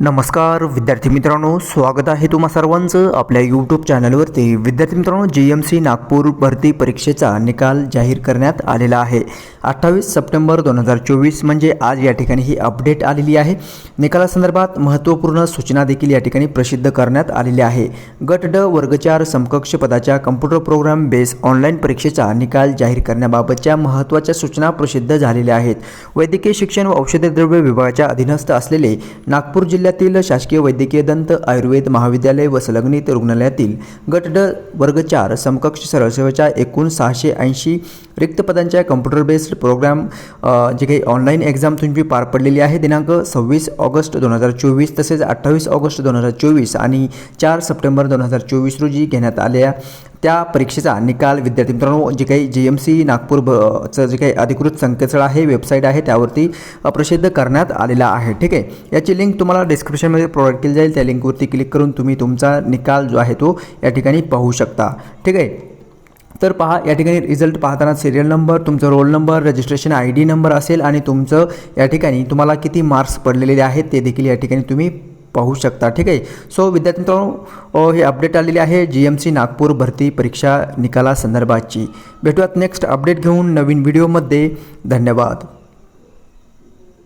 नमस्कार विद्यार्थी मित्रांनो स्वागत आहे तुम्हा सर्वांचं आपल्या यूट्यूब चॅनलवरती विद्यार्थी मित्रांनो जी एम सी नागपूर भरती परीक्षेचा निकाल जाहीर करण्यात आलेला आहे. अठ्ठावीस सप्टेंबर दोन हजार चोवीस म्हणजे आज या ठिकाणी ही अपडेट आलेली आहे. निकालासंदर्भात महत्त्वपूर्ण सूचना देखील या ठिकाणी प्रसिद्ध करण्यात आलेली आहे. गट ड वर्गचार समकक्ष पदाच्या कम्प्युटर प्रोग्राम बेस ऑनलाईन परीक्षेचा निकाल जाहीर करण्याबाबतच्या महत्त्वाच्या सूचना प्रसिद्ध झालेल्या आहेत. वैद्यकीय शिक्षण व औषधद्रव्य विभागाच्या अधीनस्थ असलेले नागपूर जिल्ह्यातील शासकीय वैद्यकीय दंत आयुर्वेद महाविद्यालय व संलग्नित रुग्णालयातील गट ड वर्ग चार समकक्ष सरसेवेच्या एकूण सहाशे ऐंशी रिक्त पदांच्या कम्प्युटर बेस्ड प्रोग्राम जे काही ऑनलाईन एक्झाम तुमची पार पडलेली आहे दिनांक सव्वीस ऑगस्ट दोन हजार चोवीस तसेच अठ्ठावीस ऑगस्ट दोन हजार चोवीस आणि चार सप्टेंबर दोन हजार चोवीस रोजी घेण्यात आलेल्या त्या परीक्षेचा निकाल विद्यार्थी मित्रांनो जे काही जी एम सी नागपूर ब चं जे काही अधिकृत संकेतस्थळ आहे वेबसाईट आहे त्यावरती प्रसिद्ध करण्यात आलेला आहे. ठीक आहे? याची लिंक तुम्हाला डिस्क्रिप्शनमध्ये प्रोव्हाइड केली जाईल. त्या लिंकवरती क्लिक करून तुम्ही तुमचा निकाल जो आहे तो या ठिकाणी पाहू शकता. ठीक आहे? तर पहा या ठिकाणी रिझल्ट पाहताना सिरियल नंबर तुमचा roll number registration I D number असेल आणि तुमचं या ठिकाणी तुम्हाला किती मार्क्स पडलेले आहेत ते देखील या ठिकाणी तुम्ही पाहू शकता. ठीक आहे? सो विद्यार्थी मित्रांनो हे अपडेट आलेली आहे जी एम सी नागपूर भरती परीक्षा निकालासंदर्भाची भेटूयात नेक्स्ट अपडेट घेऊन नवीन व्हिडिओमध्ये धन्यवाद.